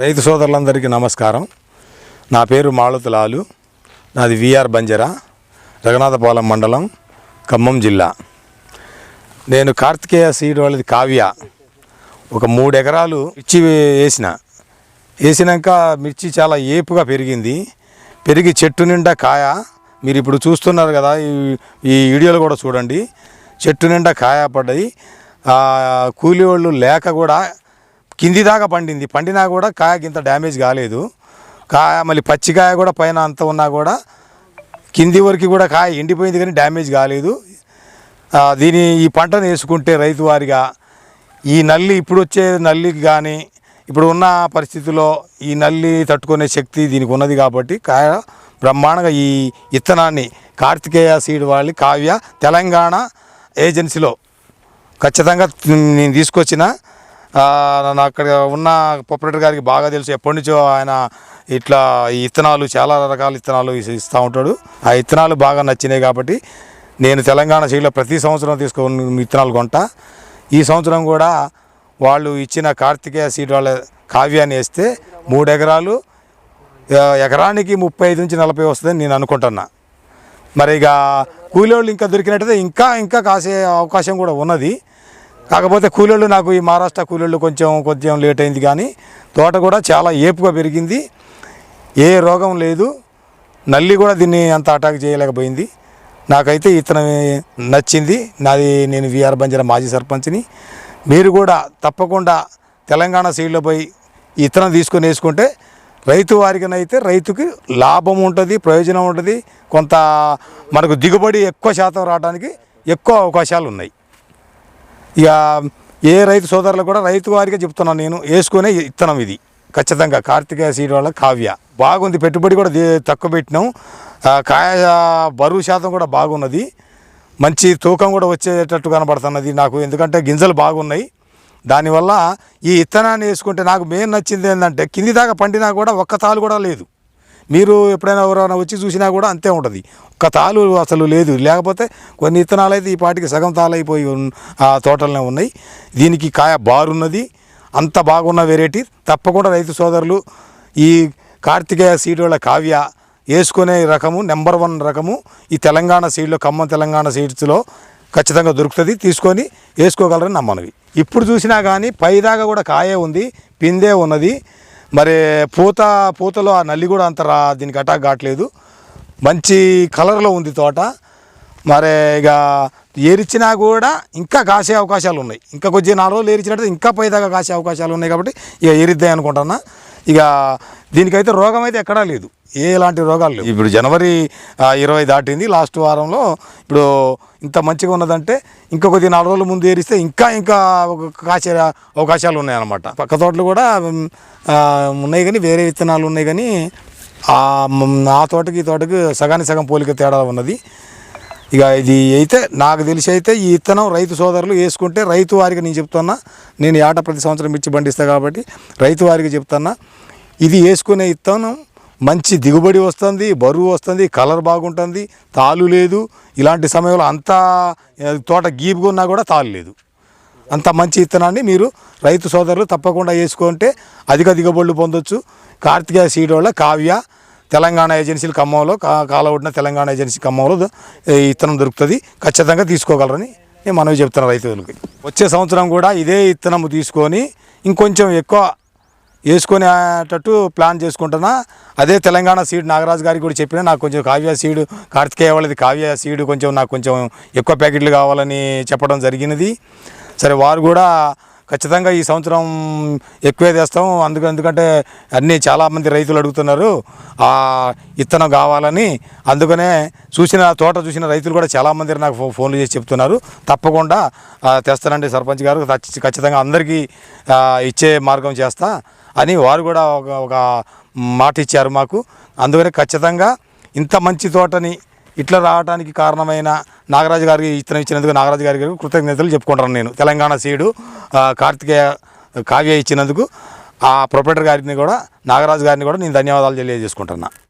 రైతు సోదరులందరికీ నమస్కారం. నా పేరు మాళతులాలు నాది విఆర్ బంజరా రఘునాథపాలెం మండలం ఖమ్మం జిల్లా. నేను కార్తికేయ సీడ్ వాళ్ళది కావ్య. ఒక మూడు ఎకరాలు మిర్చి వేసిన. వేసినాక మిర్చి చాలా ఏపుగా పెరిగింది. పెరిగి చెట్టు నిండా కాయ మీరు ఇప్పుడు చూస్తున్నారు కదా ఈ ఈ కూడా చూడండి. చెట్టు నిండా కాయ పడ్డది. కూలి వాళ్ళు లేక కూడా కింది దాకా పండింది. పండినా కూడా కాయకి ఇంత డ్యామేజ్ కాలేదు. కాయ మళ్ళీ పచ్చికాయ కూడా పైన అంత ఉన్నా కూడా కింది వరకు కూడా కాయ ఎండిపోయింది కానీ డ్యామేజ్ కాలేదు. దీని ఈ పంటను వేసుకుంటే రైతు వారిగా ఈ నల్లి ఇప్పుడు వచ్చే నల్లికి కానీ ఇప్పుడు ఉన్న పరిస్థితుల్లో ఈ నల్లి తట్టుకునే శక్తి దీనికి ఉన్నది కాబట్టి కాయ బ్రహ్మాండంగా ఈ ఇత్తనాన్ని కార్తికేయ సీడ్ వాళ్ళి కావ్య తెలంగాణ ఏజెన్సీలో ఖచ్చితంగా నేను తీసుకొచ్చిన అక్కడ ఉన్న ప్రొపరేటర్ గారికి బాగా తెలుసు. ఎప్పటి నుంచో ఆయన ఇట్లా ఈ ఇత్తనాలు చాలా రకాల ఇత్తనాలు ఇస్తూ ఉంటాడు. ఆ ఇత్తనాలు బాగా నచ్చినాయి కాబట్టి నేను తెలంగాణ శైలిలో ప్రతి సంవత్సరం తీసుకుని ఇత్తనాలు కొంట. ఈ సంవత్సరం కూడా వాళ్ళు ఇచ్చిన కార్తికేయ సీడ్ వాళ్ళ కావ్యాన్ని వేస్తే మూడు ఎకరాలు ఎకరానికి ముప్పై ఐదు నుంచి నలభై వస్తుందని నేను అనుకుంటున్నా. మరి ఇక కూలోళ్ళు ఇంకా దొరికినట్టయితే ఇంకా ఇంకా కాసే అవకాశం కూడా ఉన్నది. కాకపోతే కూలోళ్ళు నాకు ఈ మహారాష్ట్ర కూలోళ్ళు కొంచెం కొంచెం లేట్ అయింది కానీ తోట కూడా చాలా ఏపుగా పెరిగింది. ఏ రోగం లేదు. నల్లి కూడా దీన్ని అంత అటాక్ చేయలేకపోయింది. నాకైతే ఇతను నచ్చింది. నాది నేను విఆర్ బంజర మాజీ సర్పంచ్ని. మీరు కూడా తప్పకుండా తెలంగాణ సైడ్లో పోయి ఈ ఇత్తనం తీసుకొని వేసుకుంటే రైతు వారికినైతే రైతుకి లాభం ఉంటుంది ప్రయోజనం ఉంటుంది. కొంత మనకు దిగుబడి ఎక్కువ శాతం రావడానికి ఎక్కువ అవకాశాలు ఉన్నాయి ఇక ఏ రైతు సోదరులు కూడా రైతు వారికే చెప్తున్నాను నేను వేసుకునే ఇత్తనం ఇది. ఖచ్చితంగా కార్తీక సీడ్ వల్ల కావ్య. బాగుంది పెట్టుబడి కూడా తక్కువ పెట్టినాం. కాయ బరువు శాతం కూడా బాగున్నది. మంచి తూకం కూడా వచ్చేటట్టు కనబడుతున్నది నాకు. ఎందుకంటే గింజలు బాగున్నాయి. దానివల్ల ఈ ఇత్తనాన్ని వేసుకుంటే నాకు మెయిన్ నచ్చింది ఏంటంటే కింది దాకా పండినా కూడా ఒక్క తాలు కూడా లేదు. మీరు ఎప్పుడైనా ఎవరైనా వచ్చి చూసినా కూడా అంతే ఉంటుంది. ఒక్క తాలు అసలు లేదు. లేకపోతే కొన్ని ఇత్తనాలు అయితే ఈ పాటికి సగం తాళైపోయి ఆ తోటలనే ఉన్నాయి. దీనికి కాయ బారున్నది. అంత బాగున్న వెరైటీ. తప్పకుండా రైతు సోదరులు ఈ కార్తికేయ సీడ్ల కావ్య వేసుకునే రకము నెంబర్ వన్ రకము ఈ తెలంగాణ సీడ్లో ఖమ్మం తెలంగాణ సీడ్స్లో ఖచ్చితంగా దొరుకుతుంది. తీసుకొని వేసుకోగలరని నమ్మనవి. ఇప్పుడు చూసినా కానీ పైదాకా కూడా కాయే ఉంది పిందే ఉన్నది. మరి పూత పూతలో ఆ నల్లి కూడా అంత రా దీనికి అటాక్ కావట్లేదు. మంచి కలర్లో ఉంది తోట. మరి ఇక ఏరిచ్చినా కూడా ఇంకా కాసే అవకాశాలు ఉన్నాయి. ఇంకా కొద్దిగా నాలుగు రోజులు ఏరిచినట్టు ఇంకా పైదాకా కాసే అవకాశాలు ఉన్నాయి కాబట్టి ఇక ఏరిద్దాయి అనుకుంటున్నా. ఇక దీనికైతే రోగం అయితే ఎక్కడా లేదు. ఎలాంటి రోగాలు లేవు. ఇప్పుడు జనవరి ఇరవై దాటింది. లాస్ట్ వారంలో ఇప్పుడు ఇంత మంచిగా ఉన్నదంటే ఇంకా కొద్ది నాలుగు రోజుల ముందు ఏరిస్తే ఇంకా ఇంకా ఒక కాసే అవకాశాలు ఉన్నాయన్నమాట. పక్క తోటలు కూడా ఉన్నాయి కానీ వేరే విత్తనాలు ఉన్నాయి కానీ ఆ తోటకి ఈ తోటకి సగానికి సగం పోలిక తేడా ఉన్నది. ఇక ఇది అయితే నాకు తెలిసి అయితే ఈ విత్తనం రైతు సోదరులు వేసుకుంటే రైతు వారికి నేను చెప్తున్నా నేను ఏట ప్రతి సంవత్సరం మిర్చి పండిస్తాను కాబట్టి రైతు వారికి చెప్తున్నా ఇది వేసుకునే విత్తనం మంచి దిగుబడి వస్తుంది బరువు వస్తుంది కలర్ బాగుంటుంది తాలు లేదు. ఇలాంటి సమయంలో అంతా తోట గీపుగా ఉన్నా కూడా తాలు లేదు. అంత మంచి విత్తనాన్ని మీరు రైతు సోదరులు తప్పకుండా వేసుకుంటే అధిక దిగుబడులు పొందొచ్చు. కార్తికేయ సీడ్ వల్ల కావ్య తెలంగాణ ఏజెన్సీలు ఖమ్మంలో కా కాలవడిన తెలంగాణ ఏజెన్సీ ఖమ్మంలో విత్తనం ఇత్తనం దొరుకుతుంది. ఖచ్చితంగా తీసుకోగలరని నేను మనవి చెప్తున్నాను రైతులకి. వచ్చే సంవత్సరం కూడా ఇదే విత్తనం తీసుకొని ఇంకొంచెం ఎక్కువ వేసుకునేటట్టు ప్లాన్ చేసుకుంటున్నా. అదే తెలంగాణ సీడ్ నాగరాజు గారికి కూడా చెప్పిన నాకు కొంచెం కావ్య సీడ్ కార్తికేయ వాళ్ళది కావ్య సీడ్ కొంచెం నాకు కొంచెం ఎక్కువ ప్యాకెట్లు కావాలని చెప్పడం జరిగినది. సరే వారు కూడా ఖచ్చితంగా ఈ సంవత్సరం ఎక్కువే తెస్తాం. అందుకు ఎందుకంటే అన్నీ చాలామంది రైతులు అడుగుతున్నారు ఆ ఇత్తనం కావాలని. అందుకనే చూసిన తోట చూసిన రైతులు కూడా చాలామంది నాకు ఫో- ఫోన్లు చేసి చెప్తున్నారు. తప్పకుండా తెస్తానండి సర్పంచ్ గారు. ఖచ్చి- ఖచ్చితంగా అందరికీ ఇచ్చే మార్గం చేస్తా. అని వారు కూడా ఒక ఒక మాట ఇచ్చారు మాకు. అందుకనే ఖచ్చితంగా ఇంత మంచి తోటని ఇట్లా రావడానికి కారణమైన నాగరాజు గారికి ఇతను ఇచ్చినందుకు నాగరాజు గారికి కృతజ్ఞతలు చెప్పుకుంటాను నేను. తెలంగాణ సీడు కార్తికేయ కావ్య ఇచ్చినందుకు ఆ ప్రొపరేటర్ గారిని కూడా నాగరాజు గారిని కూడా నేను ధన్యవాదాలు తెలియజేసుకుంటున్నా.